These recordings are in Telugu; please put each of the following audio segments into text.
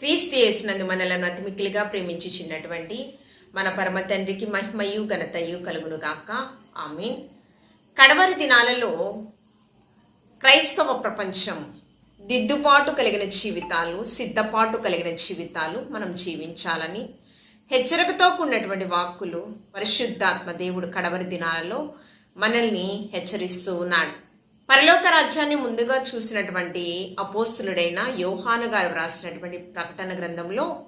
క్రీస్తు చేసినందు మనలను అతి ప్రేమించుచున్నటువంటి మన పరమ తండ్రికి మహిమయు ఘనతయు కలుగును ఆమె కడవరి దినాలలో క్రైస్తవ ప్రపంచం దిద్దుపాటు కలిగిన జీవితాలు సిద్ధపాటు కలిగిన జీవితాలు మనం జీవించాలని హెచ్చరికతో కూడినటువంటి వాక్కులు పరిశుద్ధాత్మ దేవుడు కడవరి దినాలలో మనల్ని హెచ్చరిస్తూ ఉన్నాడు. పరలోక రాజ్యాన్ని ముందుగా చూసినటువంటి అపోస్తులుడైన యోహాను గారు వ్రాసినటువంటి ప్రకటన గ్రంథంలో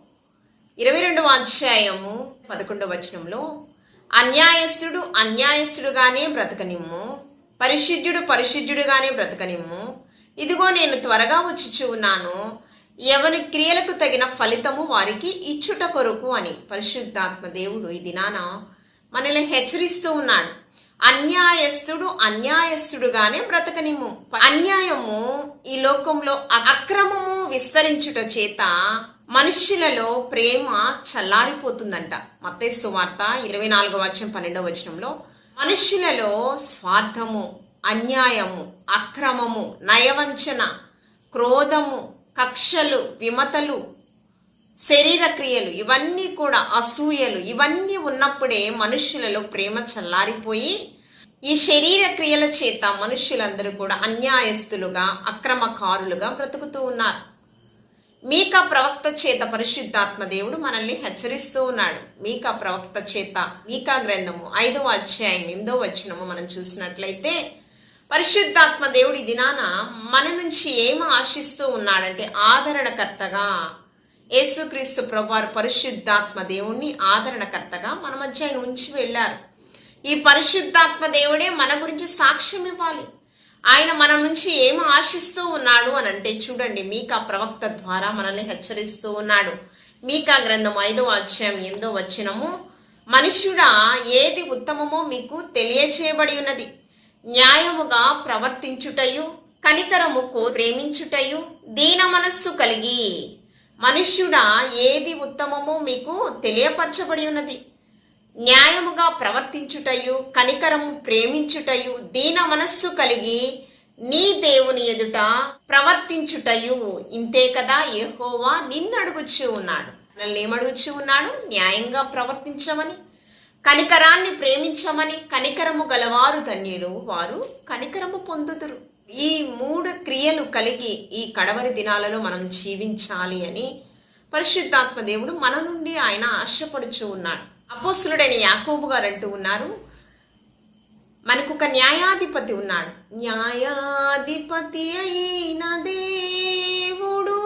ఇరవై రెండవ అధ్యాయము పదకొండవ వచనంలో అన్యాయస్తుడు అన్యాయస్తుడుగానే బ్రతకనిమ్ము పరిశుద్ధుడు పరిశుద్ధుడుగానే బ్రతకనిమ్ము. ఇదిగో నేను త్వరగా వచ్చి ఉన్నాను. ఎవరి క్రియలకు తగిన ఫలితము వారికి ఇచ్చుట కొరకు అని పరిశుద్ధాత్మ దేవుడు ఈ దినాన మనల్ని హెచ్చరిస్తూ ఉన్నాడు. అన్యాయస్తుడు అన్యాయస్తుడుగానే బ్రతకనిమ్ము. అన్యాయము ఈ లోకంలో అక్రమము విస్తరించుట చేత మనుష్యులలో ప్రేమ చల్లారిపోతుందంట. మత్తేసు వార్త ఇరవై నాలుగో వచ్చం పన్నెండవ వచనంలో మనుష్యులలో స్వార్థము అన్యాయము అక్రమము నయవంచన క్రోధము కక్షలు విమతలు శరీర క్రియలు ఇవన్నీ కూడా అసూయలు ఇవన్నీ ఉన్నప్పుడే మనుష్యులలో ప్రేమ చల్లారిపోయి ఈ శరీర క్రియల చేత మనుష్యులందరూ కూడా అన్యాయస్తులుగా అక్రమకారులుగా బ్రతుకుతూ ఉన్నారు. మీక ప్రవక్త చేత పరిశుద్ధాత్మ దేవుడు మనల్ని హెచ్చరిస్తూ ఉన్నాడు. మీక ప్రవక్త చేత మీకా గ్రంథము ఐదవ అధ్యాయం ఎనిమిదో వచనము మనం చూసినట్లయితే పరిశుద్ధాత్మ దేవుడు ఈ దినాన మన నుంచి ఏమి ఆశిస్తూ ఉన్నాడంటే ఆదరణకర్తగా యేసుక్రీస్తు ప్రభువారు పరిశుద్ధాత్మ దేవుణ్ణి ఆదరణకర్తగా మన మధ్య ఆయన ఉంచి వెళ్ళారు. ఈ పరిశుద్ధాత్మ దేవుడే మన గురించి సాక్ష్యం ఇవ్వాలి. ఆయన మన నుంచి ఏం ఆశిస్తూ ఉన్నాడు అని అంటే చూడండి మీక ప్రవక్త ద్వారా మనల్ని హెచ్చరిస్తూ ఉన్నాడు. మీకా గ్రంథం ఐదో అధ్యాయం ఎనిమిదో వచ్చినము మనుష్యుడా ఏది ఉత్తమమో మీకు తెలియచేయబడి ఉన్నది. న్యాయముగా ప్రవర్తించుటయు కనికరముకు ప్రేమించుటయు దీన మనస్సు కలిగి మనుష్యుడా ఏది ఉత్తమమో మీకు తెలియపరచబడి ఉన్నది. న్యాయముగా ప్రవర్తించుటయు కనికరము ప్రేమించుటయు దీన మనస్సు కలిగి నీ దేవుని ఎదుట ప్రవర్తించుటయు. ఇంతే కదా ఏహోవా నిన్ను ఉన్నాడు. మనల్ని ఏమడుగుచూ ఉన్నాడు? న్యాయంగా ప్రవర్తించమని కనికరాన్ని ప్రేమించమని కనికరము గలవారు ధన్యులు వారు కనికరము పొందుతురు ఈ మూడు క్రియలు కలిగి ఈ కడవరి దినాలలో మనం జీవించాలి అని పరిశుద్ధాత్మ దేవుడు మన నుండి ఆయన ఆశపడుచు ఉన్నాడు. అపోసులుడైన యాకోబు గారు అంటూ ఉన్నారు మనకు ఒక న్యాయాధిపతి ఉన్నాడు. న్యాయాధిపతి అయిన దేవుడు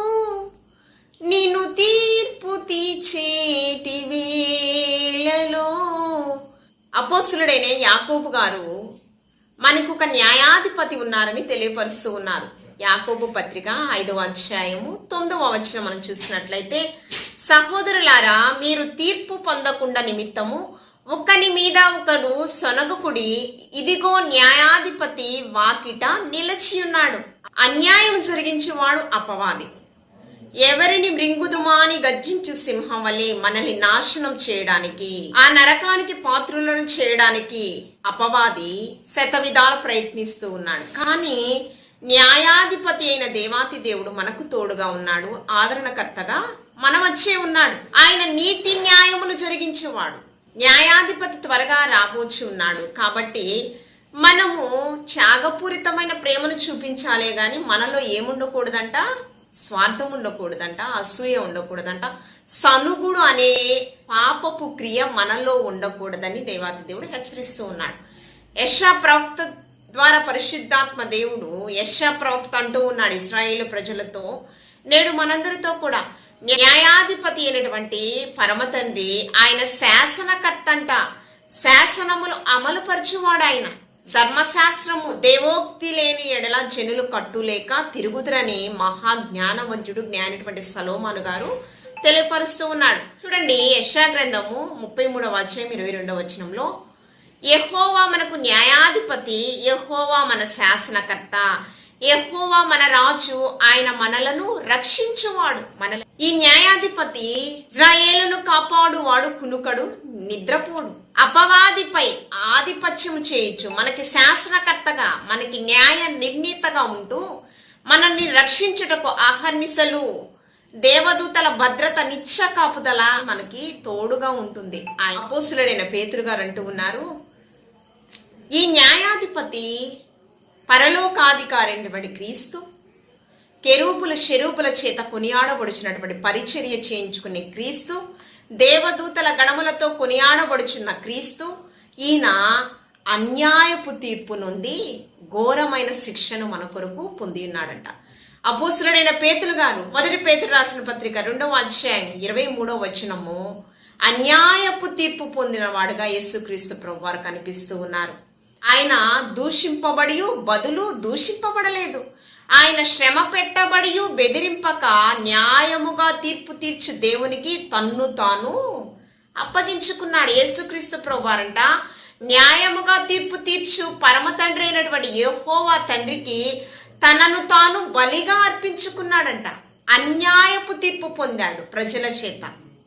నిన్ను తీర్పు తీర్చేటి వేళలో అపోసులుడైన యాకోబు గారు మనకు ఒక న్యాయాధిపతి ఉన్నారని తెలియపరుస్తూ ఉన్నారు. యాకోబు పత్రిక ఐదవ అధ్యాయము తొమ్మిదవ వచనం మనం చూసినట్లయితే సహోదరులారా మీరు తీర్పు పొందకుండా నిమిత్తము ఒకని మీద ఒకడు సొనగుకుడి ఇదిగో న్యాయాధిపతి వాకిట నిలిచి ఉన్నాడు అన్యాయం జరిగించేవాడు అపవాది. ఎవరిని మృంగుదుమా అని గర్జించు సింహం వలె మనల్ని నాశనం చేయడానికి ఆ నరకానికి పాత్రులను చేయడానికి అపవాది శతవిధాలు ప్రయత్నిస్తూ ఉన్నాడు. కానీ న్యాయాధిపతి అయిన దేవాతి దేవుడు మనకు తోడుగా ఉన్నాడు ఆదరణకర్తగా మన వచ్చే ఉన్నాడు. ఆయన నీతి న్యాయములు జరిగించేవాడు. న్యాయాధిపతి త్వరగా రాబోచి ఉన్నాడు. కాబట్టి మనము త్యాగపూరితమైన ప్రేమను చూపించాలే గాని మనలో ఏముండకూడదంట? స్వార్థం ఉండకూడదంట అసూయ ఉండకూడదంట. సనుగుడు అనే పాపపు క్రియ మనలో ఉండకూడదని దేవాది దేవుడు హెచ్చరిస్తూ ఉన్నాడు. యశా ప్రవక్త ద్వారా పరిశుద్ధాత్మ దేవుడు యశా ప్రవక్త అంటూ ఉన్నాడు ఇస్రాయేల్ ప్రజలతో నేడు మనందరితో కూడా న్యాయాధిపతి అయినటువంటి పరమతండ్రి ఆయన శాసనకర్త అంట. శాసనములు అమలుపరచువాడు ఆయన. ధర్మశాస్త్రము దేవోక్తి లేని ఎడల జనులు కట్టులేక తిరుగుదురని మహాజ్ఞానవంతుడు జ్ఞానిటువంటి సలోమాను గారు తెలియపరుస్తూ ఉన్నాడు. చూడండి యశా గ్రంథము ముప్పై మూడవ అధ్యాయం ఇరవై రెండవ వచనంలో యహోవా మనకు న్యాయాధిపతి యహోవా మన శాసనకర్త యహోవా మన రాజు ఆయన మనలను రక్షించువాడు. మనల ఈ న్యాయాధిపతి ఇజ్రాయేలును కాపాడువాడు కునుకడు నిద్రపోడు. అపవాదిపై ఆధిపత్యం చేయొచ్చు మనకి శాసనకర్తగా మనకి న్యాయ నిర్ణీతగా ఉంటూ మనల్ని రక్షించుటకు అహర్నిశలు దేవదూతల భద్రత నిత్య కాపుదల మనకి తోడుగా ఉంటుంది. ఆ అపోసులుడైన పేతురు గారు అంటూ ఉన్నారు ఈ న్యాయాధిపతి పరలోకాధికారైనటువంటి క్రీస్తు కెరూపుల షెరూపుల చేత కొనియాడబడుచున్నటువంటి పరిచర్య చేయించుకునే క్రీస్తు దేవదూతల గణములతో కొనియాడబడుచున్న క్రీస్తు ఈయన అన్యాయపు తీర్పు నుండి ఘోరమైన శిక్షను మన కొరకు పొంది ఉన్నాడంట. అపోసులుడైన పేతులు గారు మొదటి పేతులు రాసిన పత్రిక రెండవ అధ్యాయం ఇరవై మూడవ వచనము అన్యాయపు తీర్పు పొందిన వాడుగా యేసుక్రీస్తు ప్రభు వారు కనిపిస్తూ ఉన్నారు. ఆయన దూషింపబడి బదులు దూషింపబడలేదు. ఆయన శ్రమ పెట్టబడి బెదిరింపక న్యాయముగా తీర్పు తీర్చు దేవునికి తన్ను తాను అప్పగించుకున్నాడు యేసుక్రీస్తు ప్రభువారంట. న్యాయముగా తీర్పు తీర్చు పరమ తండ్రి అయినటువంటి యెహోవా తండ్రికి తనను తాను బలిగా అర్పించుకున్నాడంట. అన్యాయపు తీర్పు పొందాడు ప్రజల చేత.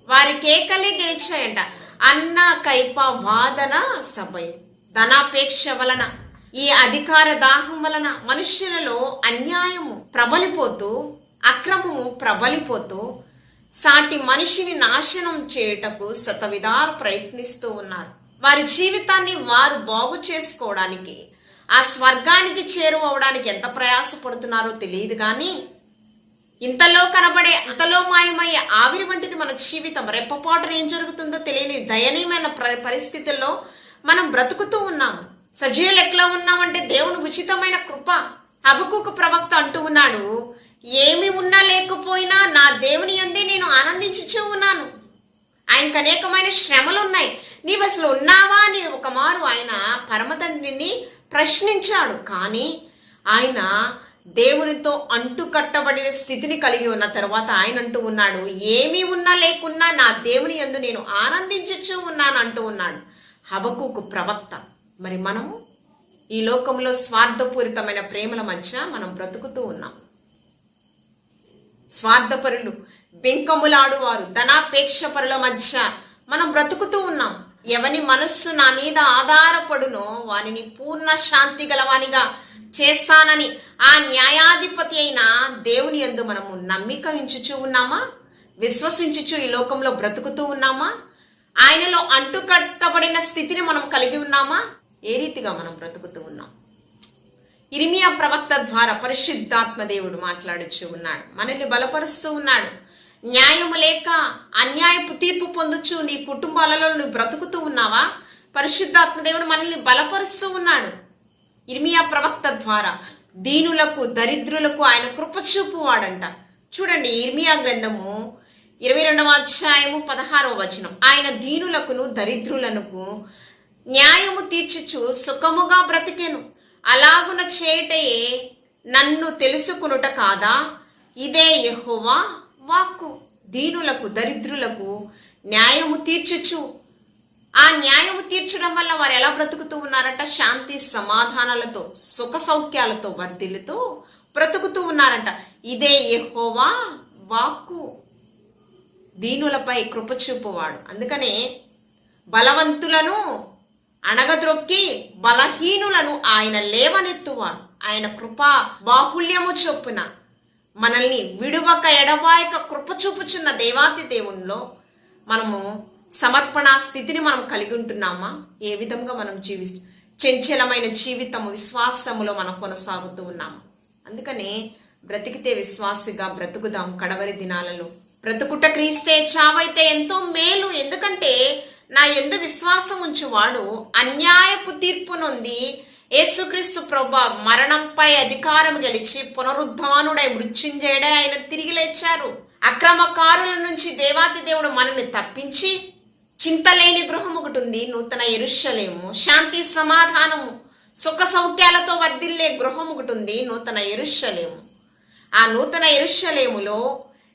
వారి కేకలే గెలిచాయంట. అన్న కైప వాదన సభయం. ధనాపేక్ష వలన ఈ అధికార దాహం వలన మనుష్యులలో అన్యాయము ప్రబలిపోతూ అక్రమము ప్రబలిపోతూ సాటి మనిషిని నాశనం చేయుటకు శతవిధాలు ప్రయత్నిస్తూ ఉన్నారు. వారి జీవితాన్ని వారు బాగు చేసుకోవడానికి ఆ స్వర్గానికి చేరువవడానికి ఎంత ప్రయాసపడుతున్నారో తెలియదు కానీ ఇంతలో కనబడే అంతలో మాయమయ్యే ఆవిరి వంటిది మన జీవితం. రెప్పపాటున ఏం జరుగుతుందో తెలియని దయనీయమైన ప్ర- పరిస్థితుల్లో మనం బ్రతుకుతూ ఉన్నాము. సజీవులు ఎట్లా ఉన్నామంటే దేవుని ఉచితమైన కృప. హబకుకు ప్రవక్త అంటూ ఉన్నాడు ఏమి ఉన్నా లేకపోయినా నా దేవుని అందే నేను ఆనందించుచూ ఉన్నాను. ఆయనకు అనేకమైన శ్రమలు ఉన్నాయి నీవు అసలు ఉన్నావా? అని ఒక మారు ఆయన పరమతండ్రిని ప్రశ్నించాడు. కానీ ఆయన దేవునితో అంటు కట్టబడిన స్థితిని కలిగి ఉన్న తర్వాత ఆయన అంటూ ఉన్నాడు ఏమీ ఉన్నా లేకున్నా నా దేవుని యందు నేను ఆనందించచ్చు ఉన్నాను అంటూ ఉన్నాడు హబకుకు ప్రవక్త. మరి మనము ఈ లోకంలో స్వార్థపూరితమైన ప్రేమల మధ్య మనం బ్రతుకుతూ ఉన్నాం. స్వార్థపరులు బెంకములాడువారు ధనాపేక్ష పరుల మధ్య మనం బ్రతుకుతూ ఉన్నాం. ఎవని మనస్సు నా మీద ఆధారపడునో వానిని పూర్ణ శాంతి గలవానిగా చేస్తానని ఆ న్యాయాధిపతి అయిన దేవుని యందు మనము నమ్మిక ఉంచుచూ ఉన్నామా? విశ్వసించుచు ఈ లోకంలో బ్రతుకుతూ ఉన్నామా? ఆయనలో అంటుకట్టబడిన స్థితిని మనం కలిగి ఉన్నామా? ఏ రీతిగా మనం బ్రతుకుతూ ఉన్నాం? ఇరిమియా ప్రవక్త ద్వారా పరిశుద్ధాత్మ దేవుడు మాట్లాడుచు ఉన్నాడు. మనల్ని బలపరుస్తూ ఉన్నాడు. న్యాయము లేక అన్యాయపు తీర్పు పొందుచు నీ కుటుంబాలలో నువ్వు బ్రతుకుతూ ఉన్నావా? పరిశుద్ధాత్మ దేవుడు మనల్ని బలపరుస్తూ ఉన్నాడు. ఇర్మియా ప్రవక్త ద్వారా దీనులకు దరిద్రులకు ఆయన కృపచూపు వాడంట. చూడండి ఇర్మియా గ్రంథము ఇరవై రెండవ అధ్యాయము పదహారవ వచనం. ఆయన దీనులకును దరిద్రులకు న్యాయము తీర్చుచు సుఖముగా బ్రతికెను. అలాగున చేటయే నన్ను తెలుసుకునుట కాదా? ఇదే యహోవా వాక్కు. దీనులకు దరిద్రులకు న్యాయము తీర్చుచు. ఆ న్యాయము తీర్చడం వల్ల వారు ఎలా బ్రతుకుతూ ఉన్నారంట? శాంతి సమాధానాలతో సుఖ సౌఖ్యాలతో వర్ధిల్లుతూ బ్రతుకుతూ ఉన్నారంట. ఇదే ఎహోవా వాక్కు. దీనులపై కృప చూపువాడు. అందుకనే బలవంతులను అణగద్రొక్కి బలహీనులను ఆయన లేవనెత్తువాడు. ఆయన కృప బాహుల్యము చొప్పున మనల్ని విడువక ఎడబాయక కృప చూపుచున్న దేవాతి దేవునిలో మనము సమర్పణ స్థితిని మనం కలిగి ఉంటున్నామా? ఏ విధంగా మనం జీవిస్తు చంచలమైన జీవితము విశ్వాసములో మనం కొనసాగుతూ ఉన్నాము. అందుకనే బ్రతికితే విశ్వాసిగా బ్రతుకుదాం కడవరి దినాలలో. బ్రతుకుట క్రీస్తే చావైతే ఎంతో మేలు. ఎందుకంటే నా ఎందు విశ్వాసం ఉంచువాడు అన్యాయపు తీర్పు నొంది యేసుక్రీస్తు ప్రభ మరణంపై అధికారం గెలిచి పునరుద్ధానుడై మృత్యుంజయుడై ఆయన తిరిగి లేచారు. అక్రమకారుల నుంచి దేవాతి దేవుడు మనల్ని తప్పించి చింతలేని గృహం ఒకటి ఉంది నూతన ఎరుషలేము శాంతి సమాధానము సుఖ సౌఖ్యాలతో వర్ధిల్లే గృహం ఒకటి ఉంది నూతన ఎరుషలేము ఆ నూతన ఎరుషలేములో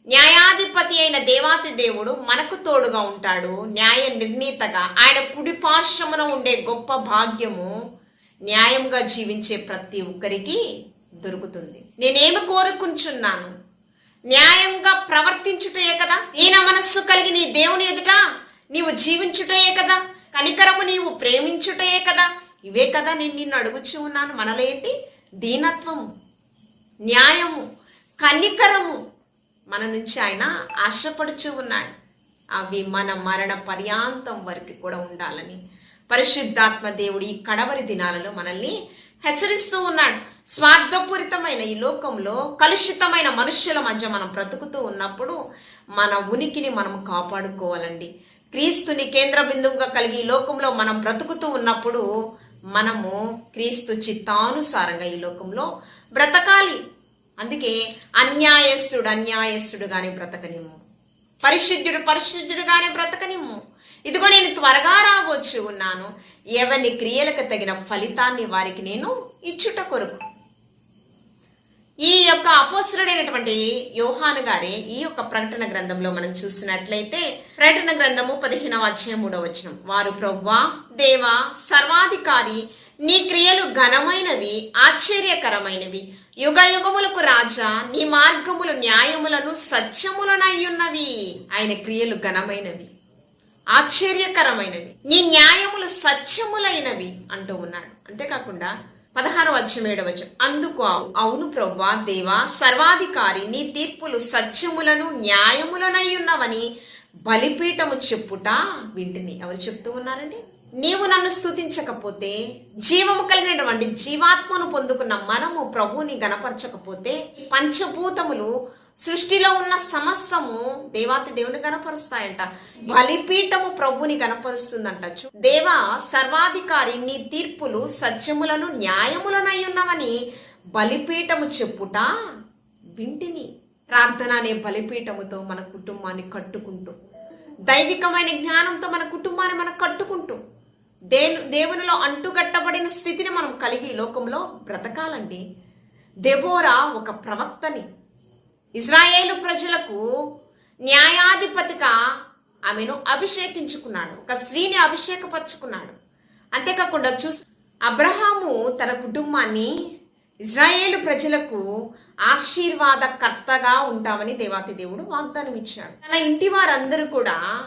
న్యాయాధిపతి అయిన దేవాతి దేవుడు మనకు తోడుగా ఉంటాడు. న్యాయ నిర్ణీతగా ఆయన కుడి పార్శ్వమున ఉండే గొప్ప భాగ్యము న్యాయంగా జీవించే ప్రతి ఒక్కరికి దొరుకుతుంది. నేనేమి కోరుకుంటున్నాను? న్యాయంగా ప్రవర్తించుటయే కదా? ఈయన మనస్సు కలిగి నీ దేవుని ఎదుట నీవు జీవించుటయే కదా? కనికరము నీవు ప్రేమించుటయే కదా? ఇవే కదా నేను నిన్ను అడుగుచూ ఉన్నాను. మనలో ఏంటి? దీనత్వము న్యాయము కనికరము మన నుంచి ఆయన ఆశపడుచు ఉన్నాడు. అవి మన మరణ పర్యాంతం వరకు కూడా ఉండాలని పరిశుద్ధాత్మ దేవుడు ఈ కడవరి దినాలలో మనల్ని హెచ్చరిస్తూ ఉన్నాడు. స్వార్థపూరితమైన ఈ లోకంలో కలుషితమైన మనుష్యుల మధ్య మనం బ్రతుకుతూ ఉన్నప్పుడు మన ఉనికిని మనం కాపాడుకోవాలండి. క్రీస్తుని కేంద్ర బిందువుగా కలిగి ఈ లోకంలో మనం బ్రతుకుతూ ఉన్నప్పుడు మనము క్రీస్తు చిత్తానుసారంగా ఈ లోకంలో బ్రతకాలి. అందుకే అన్యాయస్తుడు అన్యాయస్తుడుగానే బ్రతకనిము పరిశుద్ధుడు పరిశుద్ధుడుగానే బ్రతకనిము ఇదిగో నేను త్వరగా రావచ్చు ఉన్నాను. ఎవని క్రియలకు తగిన ఫలితాన్ని వారికి నేను ఇచ్చుట కొరకు. ఈ యొక్క అపోసరుడైనటువంటి యోహాను గారే ఈ యొక్క ప్రకటన గ్రంథంలో మనం చూసినట్లయితే ప్రకటన గ్రంథము పదిహేనవ అధ్యాయం మూడవ వచనం. వారు ప్రవ్వా దేవా సర్వాధికారి నీ క్రియలు ఘనమైనవి ఆశ్చర్యకరమైనవి. యుగ యుగములకు రాజా నీ మార్గములు న్యాయములను సత్యములనయ్యున్నవి. ఆయన క్రియలు ఘనమైనవి ఆశ్చర్యకరమైనవి. నీ న్యాయములు సత్యములైనవి అంటూ ఉన్నాడు. అంతేకాకుండా పదహారు అధ్యాయం ఏడవ అందుకు అవును ప్రభా దేవా సర్వాధికారి నీ తీర్పులు సత్యములను న్యాయములనై ఉన్నవని బలిపీఠము చెప్పుట వింటిని. ఎవరు చెప్తూ ఉన్నారండి? నీవు నన్ను స్తుతించకపోతే జీవము కలిగినటువంటి జీవాత్మను పొందుకున్న మనము ప్రభువుని గణపరచకపోతే పంచభూతములు సృష్టిలో ఉన్న సమస్తము దేవాతి దేవుని గణపరుస్తాయంట. బలిపీఠము ప్రభుని గణపరుస్తుందంట. చూ దేవా సర్వాధికారి నీ తీర్పులు సత్యములను న్యాయములనై ఉన్నవని బలిపీఠము చెప్పుట వింటిని. ప్రార్థన అనే బలిపీఠముతో మన కుటుంబాన్ని కట్టుకుంటూ దైవికమైన జ్ఞానంతో మన కుటుంబాన్ని మనం కట్టుకుంటూ దేను దేవునిలో అంటుగట్టబడిన స్థితిని మనం కలిగి ఈ లోకంలో బ్రతకాలండి. దెబోరా ఒక ప్రవక్తని. ఇజ్రాయేలు ప్రజలకు న్యాయాధిపతిగా ఆమెను అభిషేకించుకున్నాడు. ఒక స్త్రీని అభిషేకపరుచుకున్నాడు. అంతేకాకుండా చూసి అబ్రహాము తన కుటుంబాన్ని ఇజ్రాయేలు ప్రజలకు ఆశీర్వాదకర్తగా ఉంటామని దేవాతి దేవుడు వాగ్దానం ఇచ్చాడు తన ఇంటి వారందరూ కూడా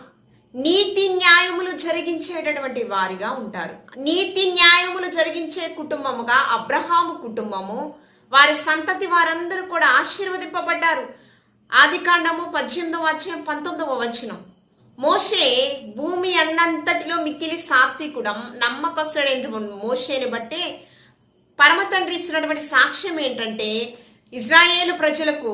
నీతి న్యాయము జరిగించేటటువంటి వారిగా ఉంటారు. నీతి న్యాయములు జరిగించే కుటుంబముగా అబ్రహాము కుటుంబము వారి సంతతి వారందరూ కూడా ఆశీర్వదింపబడ్డారు. ఆది కాండము పద్దెనిమిదవ అధ్యాయం పంతొమ్మిదవ వచనం. మోషే భూమి అన్నంతటిలో మిక్కిలి సాత్వికుడం నమ్మకస్తుడైనటువంటి మోషేని బట్టే పరమ తండ్రి ఇస్తున్నటువంటి సాక్ష్యం ఏంటంటే ఇజ్రాయేల్ ప్రజలకు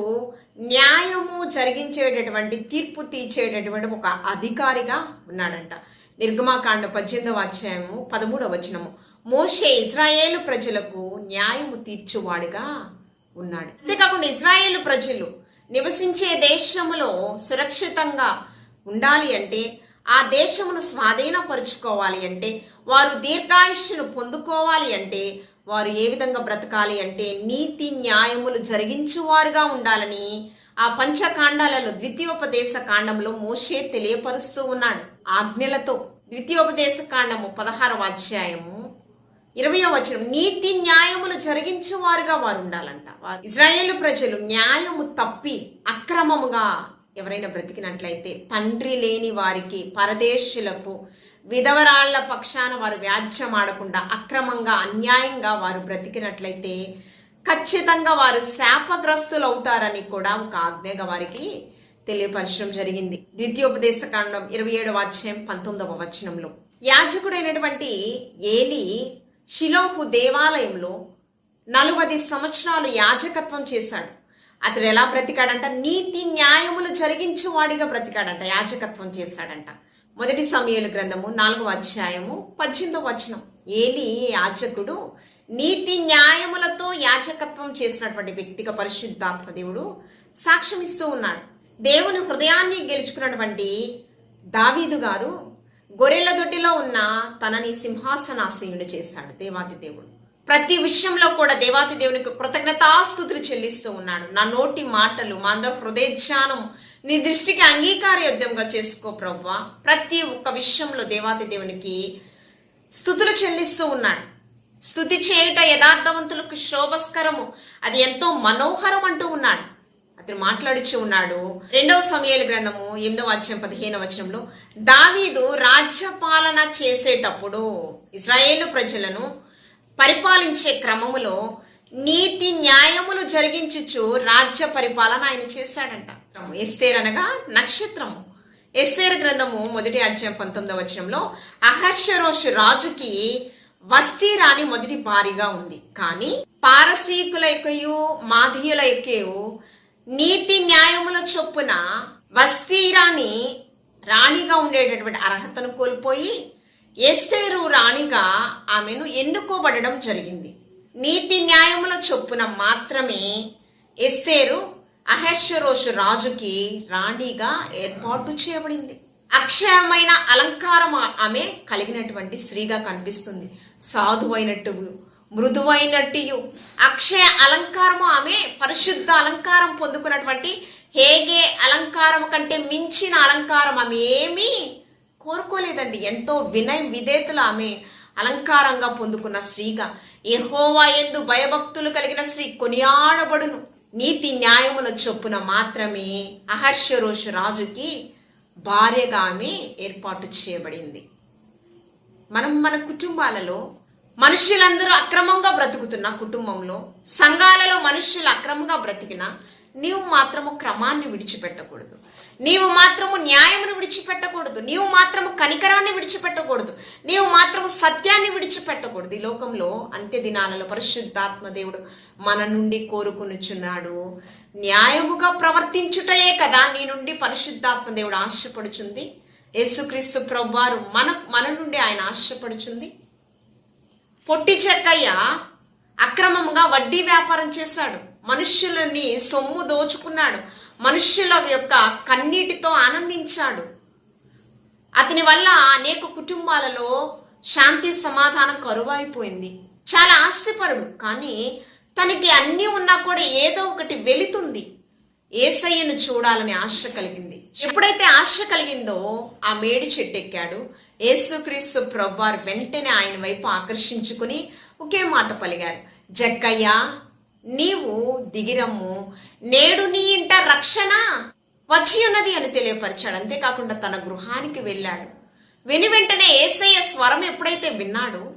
న్యాయము జరిగించేటటువంటి తీర్పు తీర్చేటటువంటి ఒక అధికారిగా ఉన్నాడంట. నిర్గమాకాండ పద్దెనిమిదవ అధ్యాయము పదమూడవ వచనము. మోషే ఇజ్రాయేలు ప్రజలకు న్యాయము తీర్చువాడిగా ఉన్నాడు. అంతేకాకుండా ఇజ్రాయేలు ప్రజలు నివసించే దేశములో సురక్షితంగా ఉండాలి అంటే ఆ దేశమును స్వాధీనపరుచుకోవాలి అంటే వారు దీర్ఘాయుష్ను పొందుకోవాలి అంటే వారు ఏ విధంగా బ్రతకాలి అంటే నీతి న్యాయములు జరిగించువారుగా ఉండాలని ఆ పంచకాండాలలో ద్వితీయోపదేశ కాండంలో మోషే తెలియపరుస్తూ ఉన్నాడు. ఆజ్ఞలతో ద్వితీయోపదేశ కాండము పదహారవ అధ్యాయము ఇరవయో వచనం. నీతి న్యాయములు జరిగించేవారుగా వారు ఉండాలంట ఇజ్రాయేల్ ప్రజలు న్యాయము తప్పి అక్రమముగా ఎవరైనా బ్రతికినట్లయితే తండ్రి లేని వారికి పరదేశులకు విధవరాళ్ళ పక్షాన వారు వ్యాజ్యం ఆడకుండా అక్రమంగా అన్యాయంగా వారు బ్రతికినట్లయితే ఖచ్చితంగా వారు శాపగ్రస్తులు అవుతారని కూడా ఒక ఆజ్ఞగా వారికి తెలియపరచడం జరిగింది. ద్వితీయోపదేశ కాండం ఇరవై ఏడవ అధ్యాయం పంతొమ్మిదవ వచనంలో. యాజకుడైనటువంటి ఏలి షిలోపు దేవాలయంలో నలువది సంవత్సరాలు యాజకత్వం చేశాడు. అతడు ఎలా బ్రతికాడంట? నీతి న్యాయములు జరిగించేవాడిగా బ్రతికాడంట. యాజకత్వం చేశాడంట. మొదటి సమయాల గ్రంథము నాలుగవ అధ్యాయము పద్దెనిమిదవ వచనం. ఏలి యాజకుడు నీతి న్యాయములతో యాజకత్వం చేసినటువంటి వ్యక్తిగా పరిశుద్ధాత్మ దేవుడు సాక్ష్యం ఇస్తూ ఉన్నాడు. దేవుని హృదయాన్ని గెలుచుకున్నటువంటి దావీదు గారు గొర్రెల దొడ్డిలో ఉన్న తనని సింహాసనాసీనుడు చేశాడు దేవాతి దేవుడు. ప్రతి విషయంలో కూడా దేవాతి దేవునికి కృతజ్ఞతాస్థుతులు చెల్లిస్తూ ఉన్నాడు. నా నోటి మాటలు మా అందరి హృదయధ్యానం నీ దృష్టికి అంగీకారయోగ్యంగా చేసుకో ప్రవ్వా. ప్రతి ఒక్క విషయంలో దేవాతి దేవునికి స్థుతులు చెల్లిస్తూ ఉన్నాడు. స్థుతి చేయుట యథార్థవంతులకు శోభస్కరము. అది ఎంతో మనోహరం అంటూ ఉన్నాడు. అతను మాట్లాడుచు ఉన్నాడు. రెండవ సమయాల గ్రంథము ఎనిమిదవ అధ్యాయం పదిహేనవ వచనంలో దావీదు రాజ్యపాలన చేసేటప్పుడు ఇజ్రాయేలు ప్రజలను పరిపాలించే క్రమములో నీతి న్యాయములు జరిగించుచు రాజ్య పరిపాలన ఆయన చేశాడంట. ఎస్తేర్ అనగా నక్షత్రము. ఎస్తేర్ గ్రంథము మొదటి అధ్యాయం పంతొమ్మిదవ వచనంలో అహర్షరోషు రాజుకి వస్తీ రాణి మొదటి భారీగా ఉంది. కానీ పారసీకుల యొక్కయు మాధీయుల యొక్కయు నీతి న్యాయముల చొప్పున వస్తీరాణి రాణిగా ఉండేటటువంటి అర్హతను కోల్పోయి ఎస్తేరు రాణిగా ఆమెను ఎన్నుకోబడడం జరిగింది. నీతి న్యాయముల చొప్పున మాత్రమే ఎస్తేరు అహర్షరోషు రాజుకి రాణిగా ఏర్పాటు చేయబడింది. అక్షయమైన అలంకారం ఆమె కలిగినటువంటి స్త్రీగా కనిపిస్తుంది. సాధువైనట్టు మృదువైనట్టియు. అక్షయ అలంకారము ఆమె పరిశుద్ధ అలంకారం పొందుకున్నటువంటి హేగే అలంకారం కంటే మించిన అలంకారం ఆమె ఏమీ కోరుకోలేదండి. ఎంతో వినయ విధేతలు ఆమె అలంకారంగా పొందుకున్న స్త్రీగా. ఎహోవా ఎందు భయభక్తులు కలిగిన స్త్రీ కొనియాడబడును. నీతి న్యాయముల చొప్పున మాత్రమే అహర్షరోషు రాజుకి భార్యగా ఆమె ఏర్పాటు చేయబడింది. మనం మన కుటుంబాలలో మనుషులందరూ అక్రమంగా బ్రతుకుతున్న కుటుంబంలో సంఘాలలో మనుషులు అక్రమంగా బ్రతికిన నీవు మాత్రము క్రమాన్ని విడిచిపెట్టకూడదు. నీవు మాత్రము న్యాయమును విడిచిపెట్టకూడదు. నీవు మాత్రము కనికరాన్ని విడిచిపెట్టకూడదు. నీవు మాత్రము సత్యాన్ని విడిచిపెట్టకూడదు. ఈ లోకంలో అంత్య దినాలలో పరిశుద్ధాత్మ దేవుడు మన నుండి కోరుకునిచున్నాడు. న్యాయముగా ప్రవర్తించుటయే కదా నీ నుండి పరిశుద్ధాత్మ దేవుడు ఆశపడుచుంది. యేసుక్రీస్తు ప్రభువారు మన మన నుండి ఆయన ఆశపడుచుంది. పొట్టి చెక్కయ్య అక్రమంగా వడ్డీ వ్యాపారం చేశాడు. మనుష్యులని సొమ్ము దోచుకున్నాడు. మనుష్యుల యొక్క కన్నీటితో ఆనందించాడు. అతని వల్ల అనేక కుటుంబాలలో శాంతి సమాధానం కరువైపోయింది. చాలా ఆస్తిపరుడు కానీ తనకి అన్నీ ఉన్నా కూడా ఏదో ఒకటి వెళుతుంది. ఏసయ్యను చూడాలని ఆశ కలిగింది. ఎప్పుడైతే ఆశ కలిగిందో ఆ మేడి చెట్టు ఎక్కాడు యేసుక్రీస్తు ప్రభువారు వెంటనే ఆయన వైపు ఆకర్షించుకుని ఒకే మాట పలిగారు. జక్కయ్య నీవు దిగిరమ్ము. నేడు నీ ఇంట రక్షణ వచ్చి ఉన్నది అని తెలియపరిచాడు. అంతేకాకుండా తన గృహానికి వెళ్ళాడు. విని వెంటనే ఏసయ్య స్వరం ఎప్పుడైతే విన్నాడో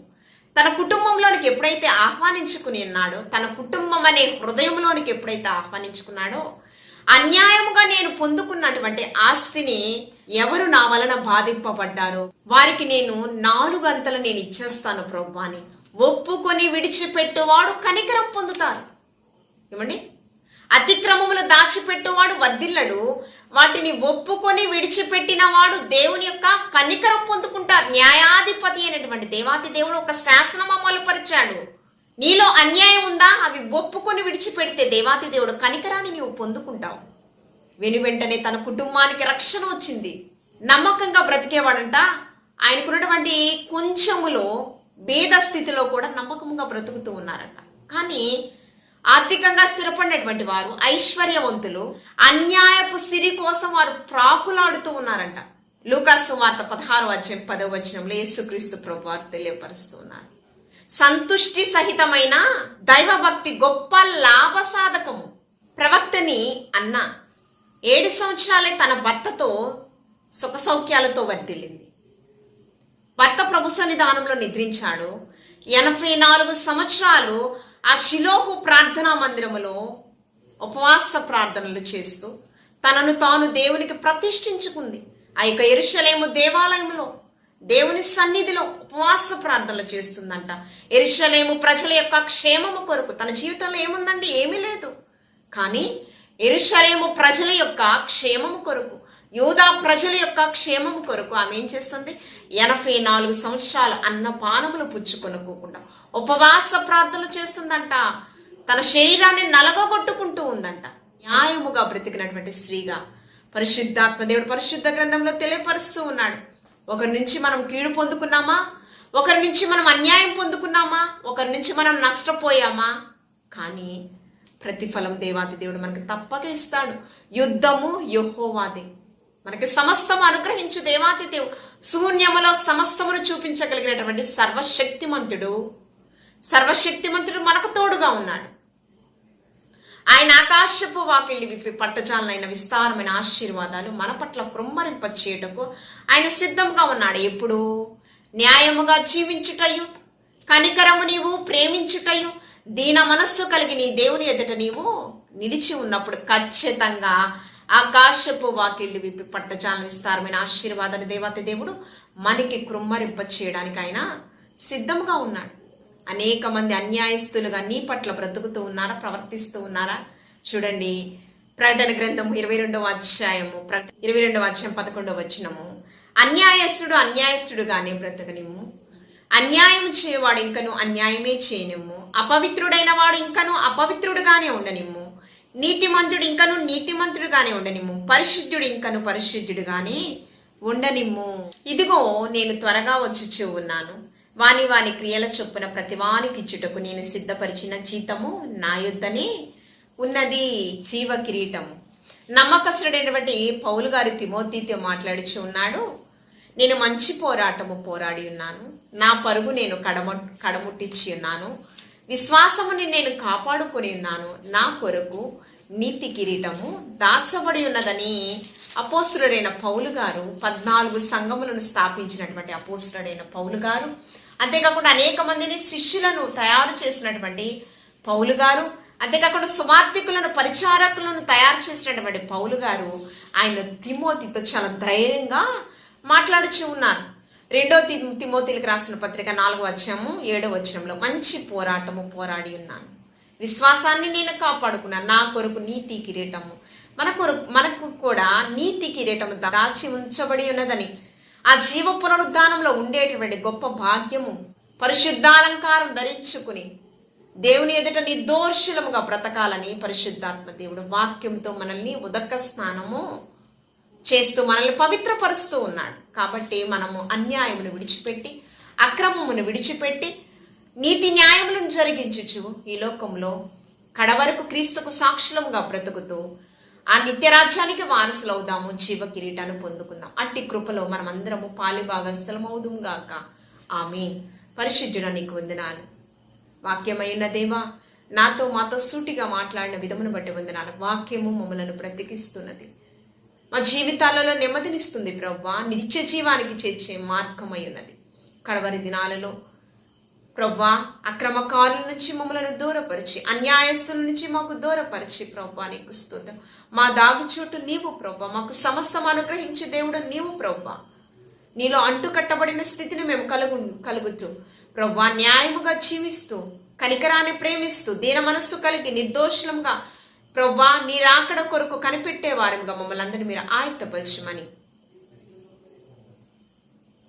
తన కుటుంబంలోనికి ఎప్పుడైతే ఆహ్వానించుకుని ఉన్నాడో తన కుటుంబం అనే హృదయంలోనికి ఎప్పుడైతే ఆహ్వానించుకున్నాడో అన్యాయముగా నేను పొందుకున్నటువంటి ఆస్తిని ఎవరు నా వలన బాధింపబడ్డారో వారికి నేను నాలుగు అంతలు నేను ఇచ్చేస్తాను ప్రభు అని ఒప్పుకొని విడిచిపెట్టువాడు కనికరం పొందుతారు ఏమండి? అతిక్రమములు దాచిపెట్టువాడు వర్ధిల్లడు వాటిని ఒప్పుకొని విడిచిపెట్టిన వాడు దేవుని యొక్క కనికరం పొందుకుంటారు న్యాయాధిపతి అయినటువంటి దేవాతి దేవుడు ఒక శాసనం అమలుపరిచాడు. నీలో అన్యాయం ఉందా? అవి ఒప్పుకొని విడిచిపెడితే దేవాతి దేవుడు కనికరాన్ని నీవు పొందుకుంటావు. విని వెంటనే తన కుటుంబానికి రక్షణ వచ్చింది. నమ్మకంగా బ్రతికేవాడంట. ఆయనకున్నటువంటి కొంచెములో భేద స్థితిలో కూడా నమ్మకంగా బ్రతుకుతూ ఉన్నారంట. కానీ ఆర్థికంగా స్థిరపడినటువంటి వారు ఐశ్వర్యవంతులు అన్యాయపు సిరి కోసం వారు ప్రాకులాడుతూ ఉన్నారంట. లూకాసు వార్త పదహారు అధ్యాయం పదవ వచనంలో యేసుక్రీస్తు ప్రభు వారు తెలియపరుస్తూ ఉన్నారు. సంతుష్టి సహితమైన దైవభక్తి గొప్ప లాభసాధకము. ప్రవక్తని అన్న. ఏడు సంవత్సరాలే తన భర్తతో సుఖ సౌఖ్యాలతో భర్త ప్రభు సన్నిధానంలో నిద్రించాడు. ఎనభై నాలుగు సంవత్సరాలు ఆ శిలోహు ప్రార్థనా మందిరములో ఉపవాస ప్రార్థనలు చేస్తూ తనను తాను దేవునికి ప్రతిష్ఠించుకుంది. ఆ యొక్క ఎరుషలేము దేవాలయంలో దేవుని సన్నిధిలో ఉపవాస ప్రార్థనలు చేస్తుందంట. ఎరుషలేము ప్రజల యొక్క క్షేమము కొరకు తన జీవితంలో ఏముందండి? ఏమీ లేదు. కానీ ఎరుషలేము ప్రజల యొక్క క్షేమము కొరకు యూదా ప్రజల యొక్క క్షేమము కొరకు ఆమె ఏం చేస్తుంది? ఎనభై నాలుగు సంవత్సరాలు అన్నపానములు పుచ్చుకొనుకోకుండా ఉపవాస ప్రార్థనలు చేస్తుందంట. తన శరీరాన్ని నలగొట్టుకుంటూ ఉందంట. న్యాయముగా బ్రతికినటువంటి స్త్రీగా పరిశుద్ధాత్మ దేవుడు పరిశుద్ధ గ్రంథంలో తెలియపరుస్తూ ఉన్నాడు. ఒకరి నుంచి మనం కీడు పొందుకున్నామా? ఒకరి నుంచి మనం అన్యాయం పొందుకున్నామా? ఒకరి నుంచి మనం నష్టపోయామా? కానీ ప్రతిఫలం దేవాది దేవుడు మనకి తప్పక ఇస్తాడు. యుద్ధము యహోవాదే. మనకి సమస్తం అనుగ్రహించు దేవాది దేవుడు శూన్యములో సమస్తమును చూపించగలిగినటువంటి సర్వశక్తిమంతుడు సర్వశక్తిమంతుడు మనకు తోడుగా ఉన్నాడు. ఆయన ఆకాశపు వాకిళ్ళి విప్పి పట్టజాలనైన విస్తారమైన ఆశీర్వాదాలు మన పట్ల కృమ్మరింప చేయటకు ఆయన సిద్ధంగా ఉన్నాడు. ఎప్పుడు? న్యాయముగా జీవించుటయు కనికరము నీవు ప్రేమించుటయు దీన మనస్సు కలిగి నీ దేవుని ఎదుట నీవు నిలిచి ఉన్నప్పుడు ఖచ్చితంగా ఆకాశపు వాకిళ్ళు విప్పి పట్టజాలం విస్తారమైన ఆశీర్వాదాలు దేవత దేవుడు మనకి కృమ్మరింప చేయడానికి ఆయన సిద్ధంగా ఉన్నాడు. అనేక మంది అన్యాయస్తులుగా నీ పట్ల బ్రతుకుతూ ఉన్నారా ప్రవర్తిస్తూ ఉన్నారా? చూడండి ప్రకటన గ్రంథము ఇరవై రెండవ అధ్యాయము ప్ర ఇరవై రెండవ అధ్యాయం పదకొండవ వచనము. అన్యాయస్తుడు అన్యాయస్తుడుగానే బ్రతకనిమ్ము. అన్యాయం చేయవాడు ఇంకను అన్యాయమే చేయనిమ్ము. అపవిత్రుడైన వాడు ఇంకను అపవిత్రుడుగానే ఉండనిమ్ము. నీతిమంతుడు ఇంకను నీతిమంతుడుగానే ఉండనిమ్ము. పరిశుద్ధుడు ఇంకను పరిశుద్ధుడుగానే ఉండనిమ్ము. ఇదిగో నేను త్వరగా వచ్చుచూ ఉన్నాను వాని వాని క్రియల చొప్పున ప్రతివానికి ఇచ్చుటకు నేను సిద్ధపరిచిన జీతము నా యుద్ధనే ఉన్నది జీవ కిరీటము. నమ్మకస్తుడైనటువంటి పౌలు గారి తిమోతితో మాట్లాడుచు ఉన్నాడు. నేను మంచి పోరాటము పోరాడి ఉన్నాను. నా పరుగు నేను కడమ కడముట్టించి ఉన్నాను. విశ్వాసముని నేను కాపాడుకొని ఉన్నాను. నా కొరకు నీతి కిరీటము దాచబడి ఉన్నదని అపోసురుడైన పౌలు గారు పద్నాలుగు సంఘములను స్థాపించినటువంటి అపోసురుడైన పౌలు గారు అంతేకాకుండా అనేక మందిని శిష్యులను తయారు చేసినటువంటి పౌలు గారు అంతేకాకుండా సువార్థికులను పరిచారకులను తయారు చేసినటువంటి పౌలు గారు ఆయన తిమోతితో చాలా ధైర్యంగా మాట్లాడుచూ ఉన్నారు రెండో తి తిమోతిలకు రాసిన పత్రిక నాలుగో వచ్చాము ఏడో వచ్చంలో మంచి పోరాటము పోరాడి ఉన్నాను. విశ్వాసాన్ని నేను కాపాడుకున్నాను. నా కొరకు నీతి కిరీటము మన కొరకు మనకు కూడా నీతి కిరీటము దాచి ఉంచబడి ఉన్నదని ఆ జీవ పునరుద్ధానంలో ఉండేటువంటి గొప్ప భాగ్యము పరిశుద్ధాలంకారం ధరించుకుని దేవుని ఎదుట నిర్దోషులముగా బ్రతకాలని పరిశుద్ధాత్మ దేవుడు వాక్యంతో మనల్ని ఉదక స్నానము చేస్తూ మనల్ని పవిత్రపరుస్తూ ఉన్నాడు. కాబట్టి మనము అన్యాయమును విడిచిపెట్టి అక్రమమును విడిచిపెట్టి నీతి న్యాయములను జరిగించుచు ఈ లోకంలో కడవరకు క్రీస్తుకు సాక్షులముగా బ్రతుకుతూ ఆ నిత్య రాజ్యానికి వారసులవుదాము జీవ కిరీటాన్ని పొందుకుందాం. అట్టి కృపలో మనం అందరము పాలిభాగస్థలం గాక. ఆమె పరిశుద్ధుడ నీకు వందనాలు. వాక్యమైన దేవా నాతో మాతో సూటిగా మాట్లాడిన విధమును బట్టి వందనాలు. వాక్యము మమ్మలను బ్రతికిస్తున్నది. మా జీవితాలలో నెమ్మదినిస్తుంది ప్రవ్వా. నిత్య జీవానికి చేర్చే మార్గమై ఉన్నది. కడవరి దినాలలో ప్రవ్వా అక్రమకారుల నుంచి మమ్మలను దూరపరిచి అన్యాయస్తుల నుంచి మాకు దూరపరిచి ప్రవ్వా నీకు స్తోత్రం. మా దాగుచోటు నీవు ప్రవ్వా. మాకు సమస్తం అనుగ్రహించే దేవుడు నీవు ప్రవ్వా. నీలో అంటు కట్టబడిన స్థితిని మేము కలుగు కలుగుతూ ప్రవ్వా న్యాయముగా జీవిస్తూ కనికరాన్ని ప్రేమిస్తూ దీన మనస్సు కలిగి నిర్దోషులంగా ప్రవ్వా నీ రాకడ కొరకు కనిపెట్టే వారంగా మమ్మల్ని అందరినీ మీరు ఆయత్తపరచమని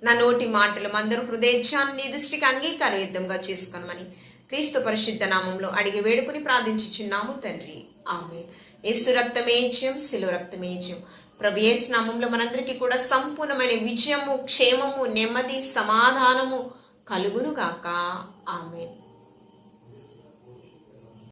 నా నోటి మాటలు అందరూ హృదయాన్ని నీ దృష్టికి అంగీకారయుద్ధంగా చేసుకోనమని క్రీస్తు పరిశుద్ధ నామంలో అడిగి వేడుకుని ప్రార్థించుచున్నాము తండ్రి. ఆమె యేసు రక్తమేజ్యం శిలు రక్తమేజ్యం ప్రభు యేసు నామంలో మనందరికీ కూడా సంపూర్ణమైన విజయము క్షేమము నెమ్మది సమాధానము కలుగునుగాక ఆమె